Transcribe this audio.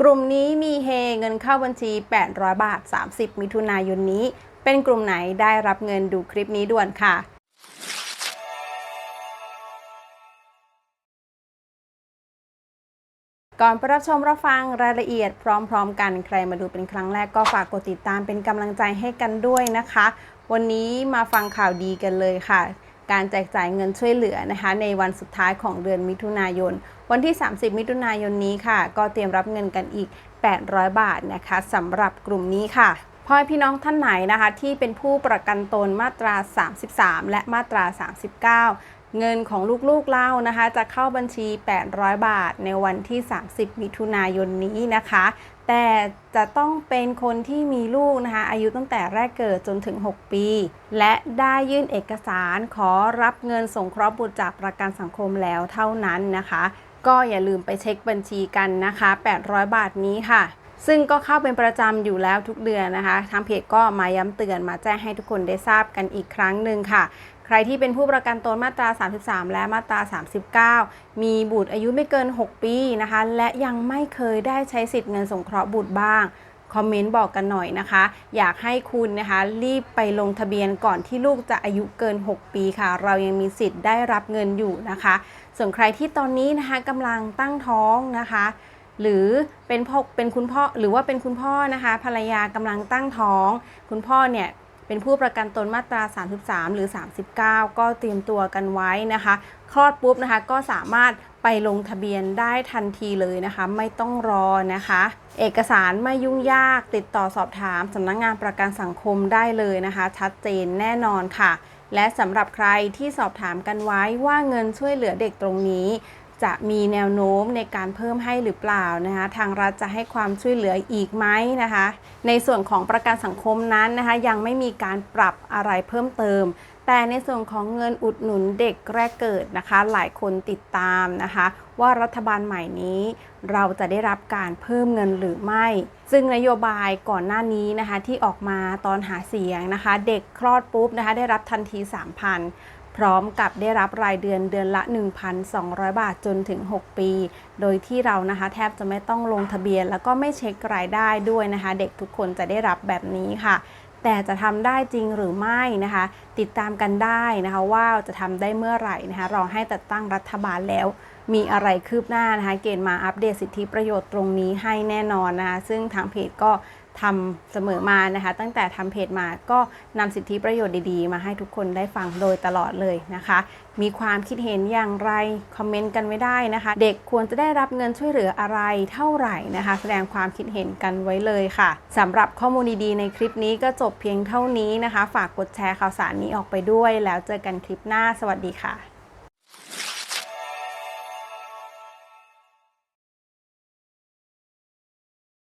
กลุ่มนี้มีเฮเงินเข้าบัญชี 800 บาท 30 มิถุนายนนี้ เป็นกลุ่มไหนได้รับเงินดูคลิปนี้ด่วนค่ะก่อนไปรับชมรับฟังรายละเอียดพร้อมๆ กันใครมาดูเป็นครั้งแรกก็ฝากกดติดตามเป็นกำลังใจให้กันด้วยนะคะ วันนี้มาฟังข่าวดีกันเลยค่ะ การแจกจ่ายเงินช่วยเหลือนะคะในวันสุดท้ายของเดือนมิถุนายน วันที่ 30 มิถุนายนนี้ค่ะ ก็เตรียมรับเงินกันอีก 800 บาทนะคะสำหรับกลุ่มนี้ค่ะพ่อพี่น้องท่านไหนนะคะที่เป็นผู้ประกันตนมาตรา 33 และมาตรา 39 เงินของลูกๆเล่านะคะ จะเข้าบัญชี 800 บาทในวันที่ 30 มิถุนายนนี้นะคะ แต่จะต้องเป็นคนที่มีลูกนะคะ อายุตั้งแต่แรกเกิดจนถึง 6 ปี และได้ยื่นเอกสารขอรับเงินสงเคราะห์บุตรจากประกันสังคมแล้วเท่านั้นนะคะ ก็อย่าลืมไปเช็คบัญชีกันนะคะ 800 บาทนี้ค่ะซึ่งก็เข้าเป็นประจำอยู่แล้วทุกเดือนนะคะ ทางเพจก็มาย้ำเตือนมาแจ้งให้ทุกคนได้ทราบกันอีกครั้งหนึ่งค่ะ ใครที่เป็นผู้ประกันตนมาตรา 33 และมาตรา 39 มีบุตรอายุไม่เกิน 6 ปีนะคะ และยังไม่เคยได้ใช้สิทธิ์เงินสงเคราะห์บุตรบ้างคอมเมนต์บอกกันหน่อยนะคะ อยากให้คุณนะคะรีบไปลงทะเบียนก่อนที่ลูกจะอายุเกิน 6 ปีค่ะ เรายังมีสิทธิ์ได้รับเงินอยู่นะคะ ส่วนใครที่ตอนนี้นะคะกำลังตั้งท้องนะคะ หรือเป็นพ่อเป็นคุณพ่อหรือว่าเป็นคุณพ่อนะคะ ภรรยากำลังตั้งท้อง คุณพ่อเนี่ย เป็นผู้ประกันตนมาตรา 33 หรือ 39 ก็เตรียมตัวกันไว้นะคะ คลอดปุ๊บนะคะก็สามารถไปลงทะเบียนได้ทันทีเลยนะคะ ไม่ต้องรอนะคะ เอกสารไม่ยุ่งยากติดต่อสอบถามสำนักงงานประกันสังคมได้เลยนะคะ ชัดเจนแน่นอนค่ะ และสำหรับใครที่สอบถามกันไว้ว่าเงินช่วยเหลือเด็กตรงนี้ จะมีแนวโน้มในการเพิ่มให้หรือเปล่านะคะ ทางรัฐจะให้ความช่วยเหลืออีกไหมนะคะ ในส่วนของประกันสังคมนั้นนะคะ ยังไม่มีการปรับอะไรเพิ่มเติม แต่ในส่วนของเงินอุดหนุนเด็กแรกเกิดนะคะ หลายคนติดตามนะคะ ว่ารัฐบาลใหม่นี้ เราจะได้รับการเพิ่มเงินหรือไม่ ซึ่งนโยบายก่อนหน้านี้นะคะที่ออกมาตอนหาเสียงนะคะ เด็กคลอดปุ๊บนะคะ ได้รับทันที 3,000 พร้อมกับได้รับรายเดือนเดือนละ 1,200 บาทจนถึง 6 ปี โดยที่เรานะคะแทบจะไม่ต้องลงทะเบียน แล้วก็ไม่เช็ครายได้ด้วยนะคะ เด็กทุกคนจะได้รับแบบนี้ค่ะ แต่จะทำได้จริงหรือไม่นะคะ ติดตามกันได้นะคะว่าจะทำได้เมื่อไหร่นะคะรอให้จัดตั้งรัฐบาลแล้วมีอะไรคืบหน้านะคะ เกณฑ์มาอัปเดตสิทธิประโยชน์ตรงนี้ให้แน่นอนนะคะ ซึ่งทางเพจก็ ทำเสมอมานะคะ ตั้งแต่ทำเพจมาก็นำสิทธิประโยชน์ดีๆ มาให้ทุกคนได้ฟังโดยตลอดเลยนะคะ มีความคิดเห็นอย่างไร คอมเมนต์กันไว้ได้นะคะ เด็กควรจะได้รับเงินช่วยเหลืออะไรเท่าไหร่นะคะ แสดงความคิดเห็นกันไว้เลยค่ะสำหรับข้อมูลดีๆในคลิปนี้ก็จบเพียงเท่านี้นะคะ ฝากกดแชร์ข่าวสารนี้ออกไปด้วย แล้วเจอกันคลิปหน้าสวัสดีค่ะ